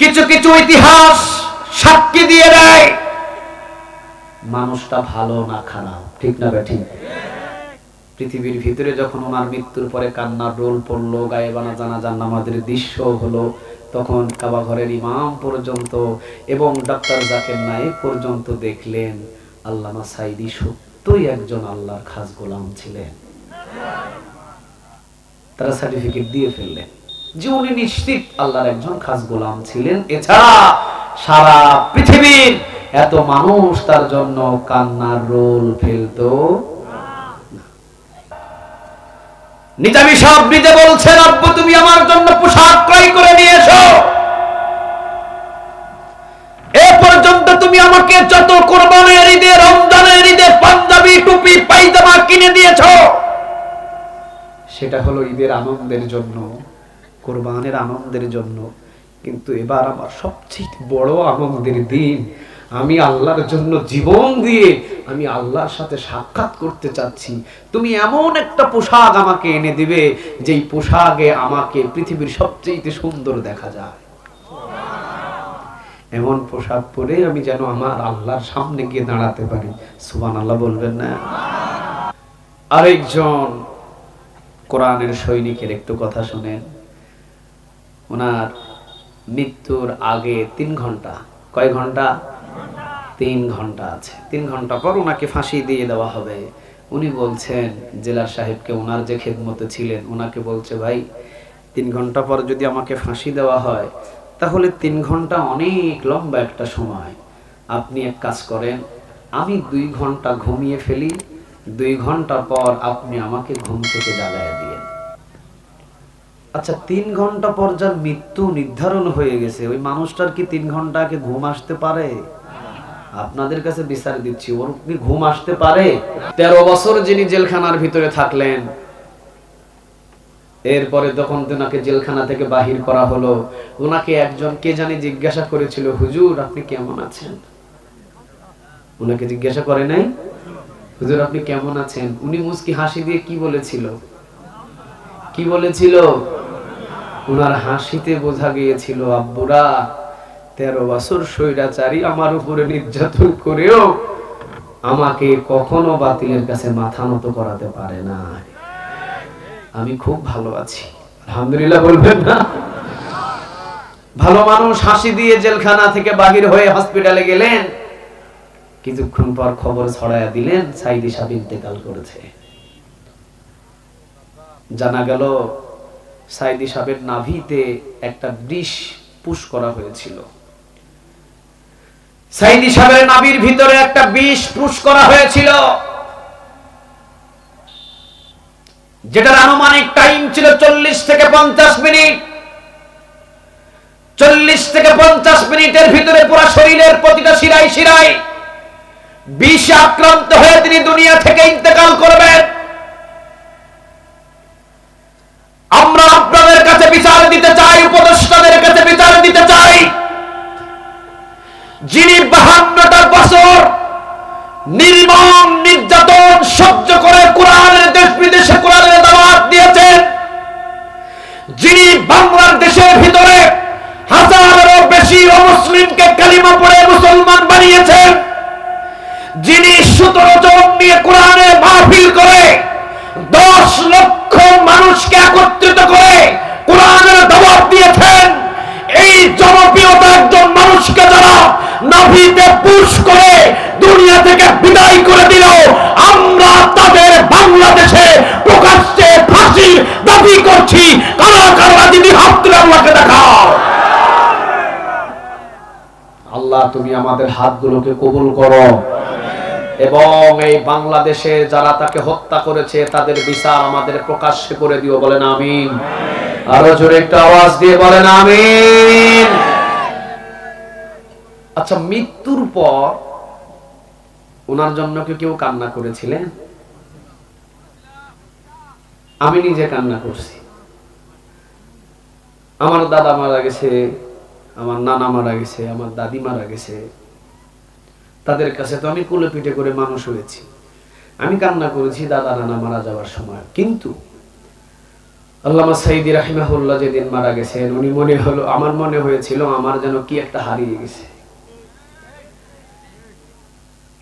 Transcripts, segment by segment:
কিছু কিছু ইতিহাস সাক্ষী দিয়ে দেয়। মানুষটা ভালো না খারাপ, ঠিক না ঠিক পৃথিবীর ভিতরে যখন ওনার মৃত্যুর পরে কান্নার রোল পড়ল জানা জান নামাজের দৃশ্য হলো, তখন কাবা ঘরের ইমাম পর্যন্ত এবং ডক্টর জাকের নায়েক পর্যন্ত দেখলেন, আল্লামা সাইদি সত্যই একজন আল্লাহর খাস গোলাম ছিলেন। তারা সার্টিফিকেট দিয়ে ফেললেন। যে উনি নিশ্চিত আল্লাহর একজন খাস গোলাম ছিলেন, এছাড়া সারা পৃথিবীর এত মানুষ তার জন্য কান্নার রোল ফেলতো আব্বু, তুমি আমার জন্য পোশাক ক্রয় করে নিয়ে এসো। এ পর্যন্ত তুমি আমাকে যত কোরবানের ঈদে, রমজানের ঈদে পাঞ্জাবি, টুপি, পায়জামা কিনে দিয়েছ। সেটা হলো ঈদের আনন্দের জন্য। কোরবানের আনন্দের জন্য। কিন্তু এবার আমার সবচেয়ে বড় আনন্দের দিন, আমি আল্লাহর জন্য জীবন দিয়ে আমি আল্লাহর সাথে সাক্ষাৎ করতে চাচ্ছি। তুমি এমন একটা পোশাক আমাকে এনে দিবে, যেই পোশাকে আমাকে পৃথিবীর সবচেয়ে সুন্দর দেখা যায়। এমন পোশাক পরে আমি যেন আমার আল্লাহর সামনে গিয়ে দাঁড়াতে পারি। সুবান আল্লাহ বলবেন না? আরেকজন কোরআনের সৈনিকের একটু কথা শুনেন। ওনার মৃত্যুর আগে তিন ঘণ্টা। কয় ঘণ্টা? তিন ঘণ্টা আছে। তিন ঘণ্টা পর ওনাকে ফাঁসি দিয়ে দেওয়া হবে। উনি বলছেন, জেলার সাহেবকে ওনার যে খেদমতে ছিলেন, ওনাকে বলছে, ভাই, তিন ঘণ্টা পর যদি আমাকে ফাঁসি দেওয়া হয়, তাহলে তিন ঘণ্টা অনেক লম্বা একটা সময়। আপনি এক কাজ করেন, আমি দুই ঘণ্টা ঘুমিয়ে ফেলি, দুই ঘণ্টা পর আপনি আমাকে ঘুম থেকে জাগায় দিয়েন। আচ্ছা তিন ঘণ্টা পর যার মৃত্যু নির্ধারণ হয়ে গেছে, ওই মানুষটার কি তিন ঘণ্টা আগে ঘুম আসতে পারে? আপনাদের কাছে বিচার দিচ্ছি, ওর কি ঘুম আসতে পারে? তেরো বছর যিনি জেলখানার ভিতরে থাকলেন, এরপরে তখন ওনাকে জেলখানা থেকে বাহির করা হলো ওনাকে একজন কে জানি জিজ্ঞাসা করেছিল, হুজুর, আপনি কেমন আছেন? ওনাকে জিজ্ঞাসা করে নাই, হুজুর, আপনি কেমন আছেন? উনি মুস্কি হাসি দিয়ে কি বলেছিল? কি বলেছিল? ওনার হাসিতে বোঝা গিয়েছিল, আব্বুরা, তেরো বছর স্বৈরাচারী আমার উপরে নির্যাতন করেও আমাকে কখনো বাতিলের কাছে মাথা নত করাতে পারে না আমি খুব ভালো আছি। আলহামদুলিল্লাহ বলবেন না? ভালো মানুষ হাসি দিয়ে জেলখানা থেকে বাহির হয়ে হসপিটালে গেলেন। কিছুক্ষণ পর খবর ছড়াইয়া দিলেন সাইদি সাহেব ইন্তেকাল করেছে। জানা গেল সাইদি সাহেবের নাভিতে একটা বিষ পুশ করা হয়েছিল। সাইদি সাহেবের নাভির ভিতরে একটা বিষ পুশ করা হয়েছিল। যেটার আনুমানিক টাইম ছিল চল্লিশ থেকে পঞ্চাশ মিনিট। চল্লিশ থেকে পঞ্চাশ মিনিটের ভিতরে পুরো শরীরের প্রতিটা শিরাই শিরাই বিষ আক্রান্ত হয়ে তিনি দুনিয়া থেকে ইন্তেকাল করবেন। আমরা আপনাদের কাছে বিচার দিতে চাই, উপদেষ্টাদের কাছে বিচার দিতে চাই। যিনি বাহান্নটা বছর নির্মম, নির্যাতন সহ্য করে কোরআনের দেশ বিদেশে কোরআনের দাওয়াত দিয়েছেন, যিনি বাংলাদেশের ভিতরে হাজারেরও বেশি অমুসলিমকে কালিমা নাভিতে পুশ করে দুনিয়া থেকে বিদায় করে দিল। আমরা তাদের বাংলাদেশে প্রকাশ্যে ফাঁসির দাবি করছি। কারা কারা যদি হাত তুলে আল্লাহকে দেখাও। আল্লাহ, তুমি আমাদের হাতগুলোকে কবুল করো। এবং এই বাংলাদেশে যারা তাকে হত্যা করেছে, তাদের বিচার আমাদের প্রকাশ্যে করে দিও, বলেন আমিন। আরও জোরে একটা আওয়াজ দিয়ে বলেন আমিন। আচ্ছা মৃত্যুর পর ওনার জন্য কেউ কান্না করেছিলেন? আমি নিজে কান্না করছি। আমার দাদা মারা গেছে, আমার নানা মারা গেছে, আমার দাদি মারা গেছে। তাদের কাছে তো আমি কুলে পিঠে করে মানুষ হয়েছি। আমি কান্না করেছি দাদা নানা মারা যাওয়ার সময়। কিন্তু আল্লামা সাইদি রাহিমাহুল্লাহ যেদিন মারা গেছেন, উনি মনে হলো, আমার মনে হয়েছিল আমার যেন কি একটা হারিয়ে গেছে।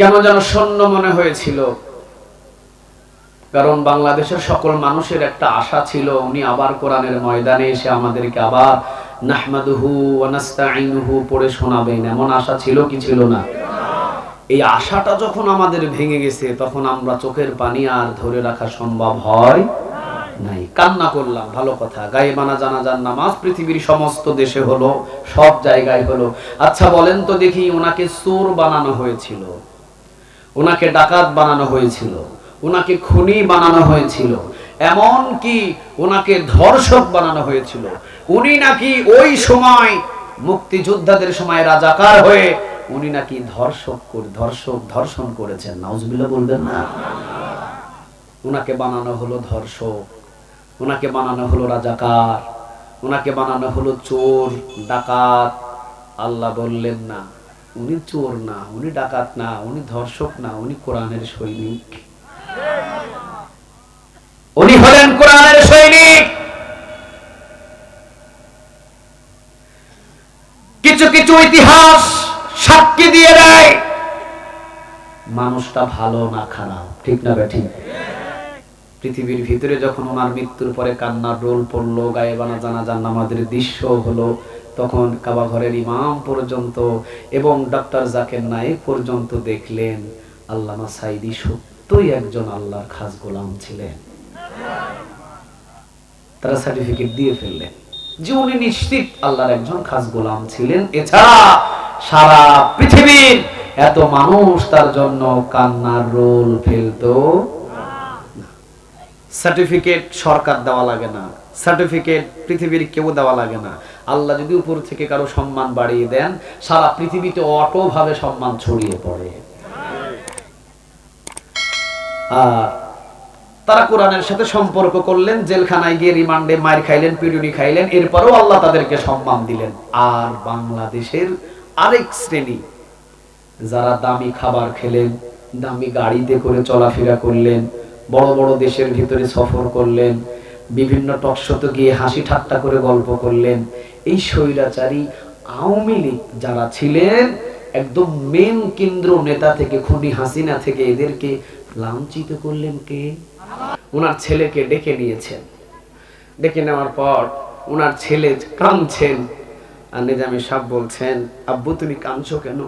কেন যেন শূন্য মনে হয়েছিল? কারণ বাংলাদেশের সকল মানুষের একটা আশা ছিল, উনি আবার কোরআনের ময়দানে এসে আমাদেরকে আবার নাহমাদুহু পড়ে শোনাবেন। এমন আশা ছিল কি ছিল না? এই আশাটা যখন আমাদের ভেঙে গেছে, তখন আমরা চোখের পানি আর ধরে রাখা সম্ভব হয় নাই। কান্না করলাম, ভালো কথা। গায়ে বানা জানাজার নামাজ পৃথিবীর সমস্ত দেশে হলো, সব জায়গায় হলো। আচ্ছা বলেন তো দেখি ওনাকে চোর বানানো হয়েছিল। ওনাকে ডাকাত বানানো হয়েছিল, ওনাকে খুনি বানানো হয়েছিল এমন কি ওনাকে ধর্ষক বানানো হয়েছিল। উনি নাকি ওই সময় মুক্তিযোদ্ধাদের সময় রাজাকার হয়ে উনি নাকি ধর্ষক ধর্ষক ধর্ষণ করেছেন। নাউজুবিল্লাহ বলবেন না। ওনাকে বানানো হলো ধর্ষক, ওনাকে বানানো হলো রাজাকার, ওনাকে বানানো হলো চোর, ডাকাত। আল্লাহ বললেন না। উনি চোর না, উনি ডাকাত না, উনি ধর্ষক না, উনি কোরআনের সৈনিক। উনি হলেন কোরআনের সৈনিক। কিছু কিছু ইতিহাস সাক্ষী দিয়ে দেয়, মানুষটা ভালো না খারাপ, ঠিক না ঠিক পৃথিবীর ভিতরে যখন ওনার মৃত্যুর পরে কান্নার রোল পড়ল গায়ে বানা জানা জান আমাদের দৃশ্য হলো তখন কাবা ঘরের ইমাম পর্যন্ত এবং ডক্টর জাকের নায়েক পর্যন্ত দেখলেন আল্লামা সাইদি সত্যই একজন আল্লাহর খাস গোলাম ছিলেন। তারা সার্টিফিকেট দিয়ে ফেললেন। যে উনি নিশ্চিত আল্লাহর একজন খাস গোলাম ছিলেন, এছাড়া সারা পৃথিবীর এত মানুষ তার জন্য কান্নার রোল ফেলতো সার্টিফিকেট সরকার দেওয়া লাগে না। সার্টিফিকেট পৃথিবীর কেউ দেওয়া লাগে না। আল্লাহ যদি উপর থেকে কারও সম্মান বাড়িয়ে দেন, সারা পৃথিবীতে অটো ভাবে সম্মান ছড়িয়ে পড়ে। আর তারা কোরআনের সাথে সম্পর্ক করলেন, জেলখানায় গিয়ে রিমান্ডে মার খাইলেন, পিটুনি খাইলেন, এরপরও আল্লাহ তাদেরকে সম্মান দিলেন। আর বাংলাদেশের আরেক শ্রেণি, যারা দামি খাবার খেলেন, দামি গাড়িতে করে চলাফেরা করলেন, বড় বড় দেশের ভিতরে সফর করলেন বিভিন্ন টকশত গিয়ে হাসি ঠাট্টা করে গল্প করলেন। এই স্বৈরাচারী আওয়ামী লীগ যারা ছিলেন, একদম মেন কেন্দ্র নেতা থেকে, খুনি হাসিনা থেকে, এদেরকে লাঞ্ছিত করলেন কে? ওনার ছেলেকে ডেকে নিয়েছেন। ডেকে নেওয়ার পর ওনার ছেলে কাঁদছেন। আর নিজামি সাহেব বলছেন, আব্বু, তুমি কাঁদছো কেন?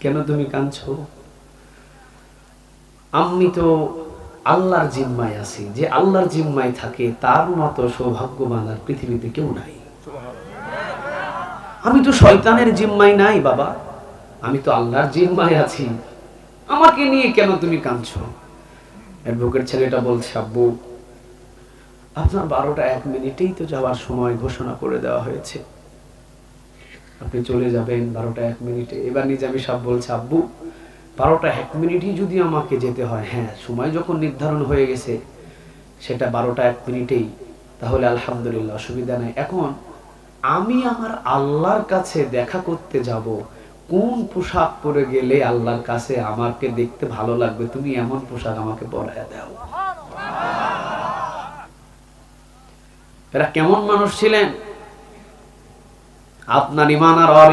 কেন তুমি কাঁদছো? আমি তো আল্লাহর জিম্মায় আছি। যে আল্লাহর জিম্মায় থাকে, তার মতো সৌভাগ্যবান আর পৃথিবীতে কেউ নাই। আমি তো শয়তানের জিম্মায় নাই, বাবা। আমি তো আল্লাহর জিম্মায় আছি। আমাকে নিয়ে কেন তুমি কাঁদছো? অ্যাডভোকেট ছেলেটা বলছে, আব্বু, আপনার বারোটা এক মিনিটেই তো যাওয়ার সময় ঘোষণা করে দেওয়া হয়েছে। আপনি চলে যাবেন বারোটা এক মিনিটে। এবার নিজামি সাহেব বলছে, আব্বু বারোটা এক মিনিটই যদি আমাকে যেতে হয় হ্যাঁ সময় যখন নির্ধারণ হয়ে গেছে, সেটা বারোটা এক মিনিটেই, তাহলে আলহামদুলিল্লাহ, অসুবিধা নাই। এখন, আমি আমার আল্লাহর কাছে দেখা করতে যাব, কোন পোশাক পরে গেলে আল্লাহর কাছে আমাকে দেখতে ভালো লাগবে? তুমি এমন পোশাক আমাকে পরায় দাও। এরা কেমন মানুষ ছিলেন? আপনার ইমান আর অর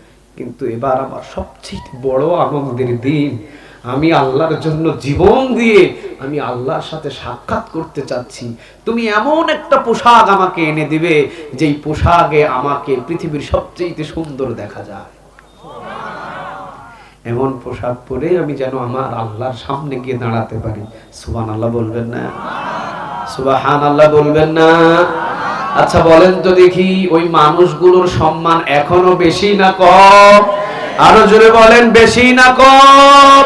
কিন্তু এবার আমার সবচেয়ে বড় আনন্দের দিন। আমি আল্লাহর জন্য জীবন দিয়ে আমি আল্লাহর সাথে সাক্ষাৎ করতে চাচ্ছি। তুমি এমন একটা পোশাক আমাকে এনে দিবে, যেই পোশাকে আমাকে পৃথিবীর সবচেয়ে সুন্দর দেখা যায়। এমন পোশাক পরে আমি যেন আমার আল্লাহর সামনে গিয়ে দাঁড়াতে পারি। সুবান আল্লাহ বলবেন না। সুবাহান আল্লাহ বলবেন না। আচ্ছা বলেন তো দেখি, ওই মানুষগুলোর সম্মান এখনও বেশি না কম? আরও জোরে বলেন, বেশি না কম?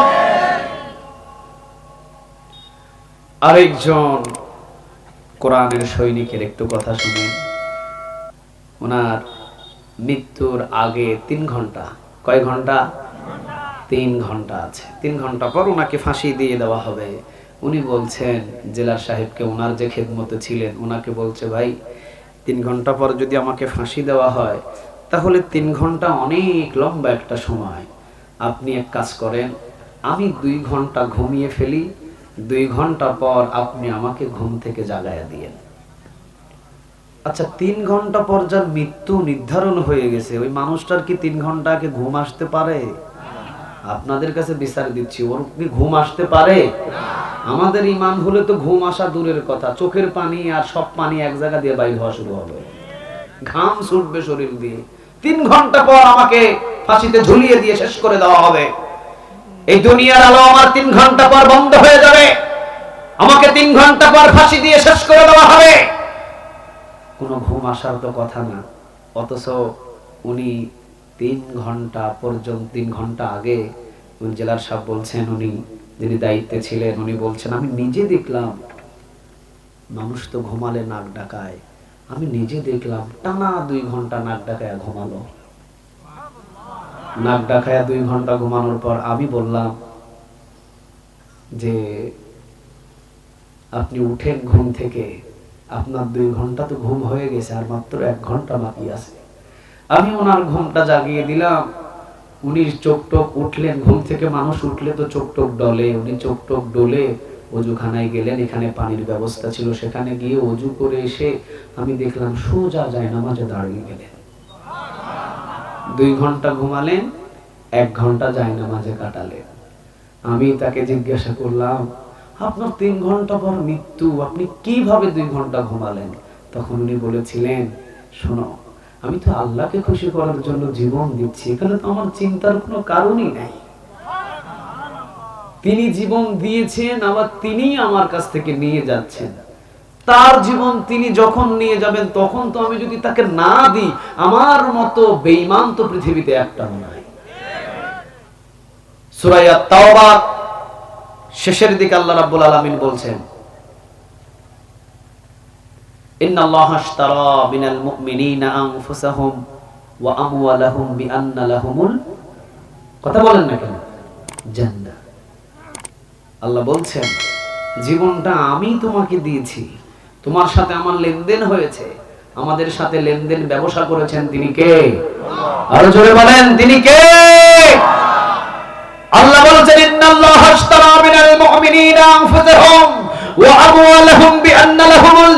আরেকজন কোরআনের সৈনিকের একটু কথা শুনে, ওনার মৃত্যুর আগে তিন ঘণ্টা, কয় ঘণ্টা? তিন ঘণ্টা আছে। তিন ঘণ্টা পর ওনাকে ফাঁসি দিয়ে দেওয়া হবে। উনি বলছেন, জেলার সাহেবকে ওনার যে খেদমতে ছিলেন, ওনাকে বলছে, ভাই তিন ঘণ্টা পর যদি আমাকে ফাঁসি দেওয়া হয়, তাহলে তিন ঘণ্টা অনেক লম্বা একটা সময়। আপনি এক কাজ করেন, আমি দুই ঘণ্টা ঘুমিয়ে ফেলি, দুই ঘণ্টা পর আপনি আমাকে ঘুম থেকে জাগায়া দিয়েন। আচ্ছা তিন ঘণ্টা পর যার মৃত্যু নির্ধারণ হয়ে গেছে, ওই মানুষটার কি তিন ঘণ্টা আগে ঘুম আসতে পারে? আপনাদের কাছে বিচার দিচ্ছি, ওর কি ঘুম আসতে পারে? আমাদের ইমান হলে তো ঘুম আসা দূরের কথা। চোখের পানি আর সব পানি এক জায়গা দিয়ে বাইর হওয়া শুরু হবে। ঘাম ছুটবে শরীর দিয়ে। তিন ঘণ্টা পর আমাকে ফাঁসিতে ঝুলিয়ে দিয়ে শেষ করে দেওয়া হবে। এই দুনিয়ার আলো আমার তিন ঘণ্টা পর বন্ধ হয়ে যাবে। আমাকে তিন ঘণ্টা পর ফাঁসি দিয়ে শেষ করে দেওয়া হবে। কোনো ঘুম আসার তো কথা না। অথচ উনি তিন ঘণ্টা পর্যন্ত, তিন ঘণ্টা আগে জেলার সাহেব বলছেন উনি যিনি দায়িত্বে ছিলেন, উনি বলছেন, আমি নিজে দেখলাম মানুষ তো ঘুমালে নাক ডাকায়। আমি নিজে দেখলাম টানা দুই ঘণ্টা নাক ডাকায় ঘুমালো। নাক ডাকায় দুই ঘণ্টা ঘুমানোর পর আমি বললাম যে, আপনি উঠেন ঘুম থেকে। আপনার দুই ঘণ্টা তো ঘুম হয়ে গেছে, আর মাত্র এক ঘণ্টা বাকি আছে। আমি ওনার ঘুমটা জাগিয়ে দিলাম। উনি চোখ টোক উঠলেন, ঘুম থেকে মানুষ উঠলে তো চোখ টোক ডলে, উনি চোখ টোক ডলে অজুখানায় গেলেন, এখানে পানির ব্যবস্থা ছিল, সেখানে গিয়ে অজু করে এসে আমি দেখলাম সোজা যায় নামাজে দাঁড়িয়ে গেলেন। দুই ঘণ্টা ঘুমালেন, এক ঘণ্টা যায় নামাজে কাটালেন। আমি তাকে জিজ্ঞাসা করলাম, আপনার তিন ঘণ্টা পর মৃত্যু, আপনি কীভাবে দুই ঘণ্টা ঘুমালেন? তখন উনি বলেছিলেন, শোনো আমি তো আল্লাহকে খুশি করার জন্য জীবন দিচ্ছি, এখানে তো আমার চিন্তার কোনো কারণই নাই। তিনি জীবন দিয়েছেন, আবার তিনি আমার কাছ থেকে নিয়ে যাচ্ছেন। তার জীবন তিনি যখন নিয়ে যাবেন, তখন তো আমি যদি তাকে না দিই, আমার মতো বেঈমান তো পৃথিবীতে একটা নাই। সুরাইয়া তাওবা শেষের দিকে আল্লাহ রাব্বুল আলামিন বলছেন আল্লাহ আশতারা মিনাল মুমিনিনা আনফুসাহুম ওয়া আমওয়ালাহুম বিআন্না লাহুমুল কথা বলেন না কেন? জান্নাহ আল্লাহ বলছেন, জীবনটা আমি তোমাকে দিয়েছি। তোমার সাথে আমার লেনদেন হয়েছে। আমাদের সাথে লেনদেন ব্যবসা করেছেন তিনি কে? আরও জোরে বলেন, তিনি কে? আল্লাহ বলেছেন, ইন্নাল্লাহ আশতারা মিনাল মুমিনিনা আনফুসাহুম ওয়া আমওয়ালাহুম বিআন্না লাহুমুল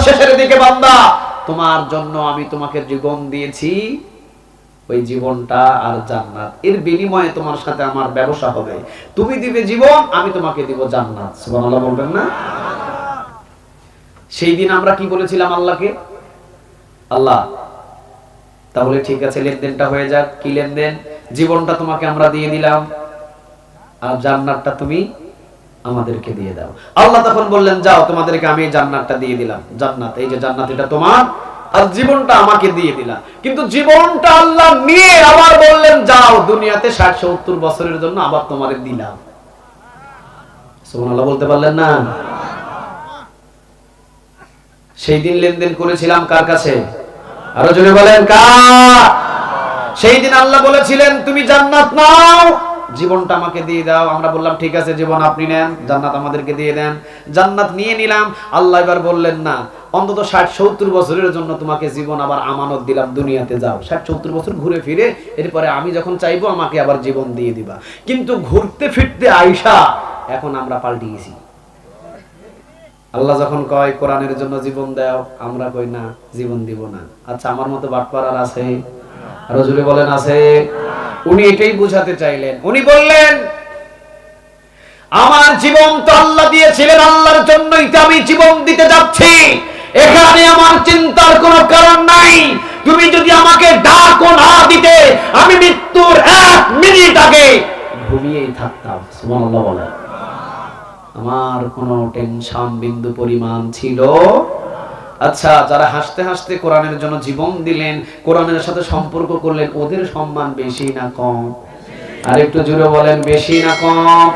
শেষের দিকে, বান্দা, তোমার জন্য আমি তোমাকে জীবন দিয়েছি, ওই জীবনটা আর জান্নাত। এর বিনিময়ে তোমার সাথে আমার ব্যবসা হবে। তুমি দিবে জীবন, আমি তোমাকে দিব জান্নাত। সুবহানাল্লাহ বলবেন না? সেই দিন আমরা কি বলেছিলাম আল্লাহকে? আল্লাহ, তাহলে ঠিক আছে, লেনদেনটা হয়ে যাক, কি লেনদেন? জীবনটা তোমাকে আমরা দিয়ে দিলাম, আর জান্নাতটা তুমি আমাদেরকে দিয়ে দাও। আল্লাহ তখন বললেন, যাও, তোমাদেরকে আমি এই জান্নাতটা দিয়ে দিলাম, জান্নাত, এই যে জান্নাত, এটা তোমার, আর জীবনটা আমাকে দিয়ে দিলাম কিন্তু জীবনটা আল্লাহ নিয়ে আবার বললেন, যাও, দুনিয়াতে ষাট, সত্তর বছরের জন্য আবার তোমারে দিলাম। আল্লাহ বলতে পারলেন না? সেই দিন লেনদেন করেছিলাম কার কাছে? আরও জোরে বলেন, কার? সেই দিন আল্লাহ বলেছিলেন, তুমি জান্নাত নাও। জীবনটা আমাকে দিয়ে দাও। আমরা বললাম, ঠিক আছে, জীবন আপনি নেন। জান্নাত আমাদেরকে দিয়ে দেন। জান্নাত নিয়ে নিলাম। আল্লাহ এবার বললেন, না, অন্তত ষাট সত্তর বছরের জন্য তোমাকে জীবন আবার আমানত দিলাম দুনিয়াতে যাও। ষাট সত্তর বছর ঘুরে ফিরে, এরপরে আমি যখন চাইব আমাকে আবার জীবন দিয়ে দিবা। কিন্তু ঘুরতে ফিরতে আইসা এখন আমরা পাল্টিয়েছি আল্লাহ যখন কয়, কোরআনের জন্য জীবন দাও, আমরা কই, না, জীবন দিব না। আচ্ছা আমার মতো বাটপার আর আছে? আরও জোরে বলেন, আছে? উনি এটাই বুঝাতে চাইলেন। উনি বললেন, আমার জীবন তো আল্লাহ দিয়েছিলেন, আল্লাহর জন্যই তো আমি জীবন দিতে যাচ্ছি। এখানে আমার চিন্তার কোনো কারণ নাই। তুমি যদি আমাকে ডাকো না দিতে, আমি মৃত্যুর এক মিনিট আগে ঘুমিয়েই থাকতাম। সুবহানাল্লাহ বলেন। আমার কোনো টেনশন বিন্দু পরিমাণ ছিল আচ্ছা যারা হাসতে হাসতে কোরআনের জন্য জীবন দিলেন, কোরআনের সাথে সম্পর্ক করলেন, ওদের সম্মান বেশি না কম? আর একটু জুড়ে বলেন, বেশি না কম?